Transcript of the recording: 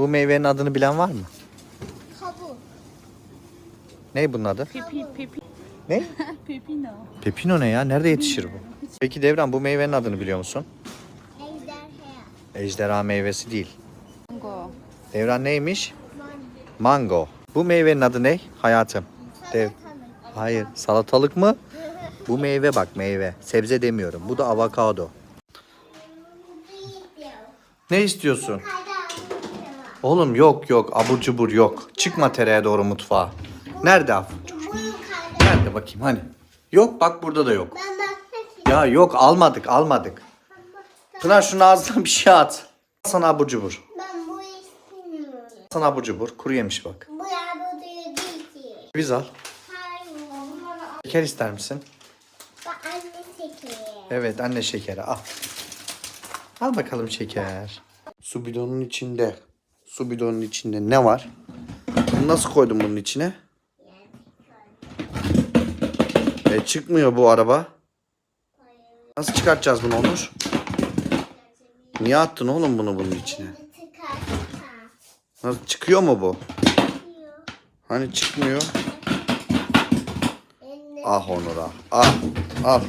Bu meyvenin adını bilen var mı? Kabuk. Ne bunun adı? Pepi, pepi, Ne? pepino. Pepino ne ya? Nerede yetişir bu? Peki Devran bu meyvenin adını biliyor musun? Ejderha. Ejderha meyvesi değil. Mango. Devran neymiş? Mango. Bu meyvenin adı ne? Hayatım. Dev. Hayır. Salatalık mı? Bu meyve bak meyve. Sebze demiyorum. Bu da avokado. Ne istiyorsun? Oğlum yok yok abur cubur yok. Çıkma tereye doğru mutfağa. Nerede abur cubur? Nerede bakayım hani? Yok bak burada da yok. Ya yok almadık almadık. Pınar şunun ağzına bir şey at. Sana abur cubur. Ben bu istemiyorum. Sana abur cubur. Kuru yemiş bak. Bu değil. Biz al. Şeker ister misin? Bak anne şekeri. Evet anne şekeri al. Al bakalım şeker. Su bidonun içinde. Su bidonun içinde ne var? Bunu nasıl koydun bunun içine? E çıkmıyor bu araba. Nasıl çıkartacağız bunu Onur? Niye attın oğlum bunu bunun içine? Nasıl çıkıyor mu bu? Hani çıkmıyor? Ah Onur ah. Al. Al.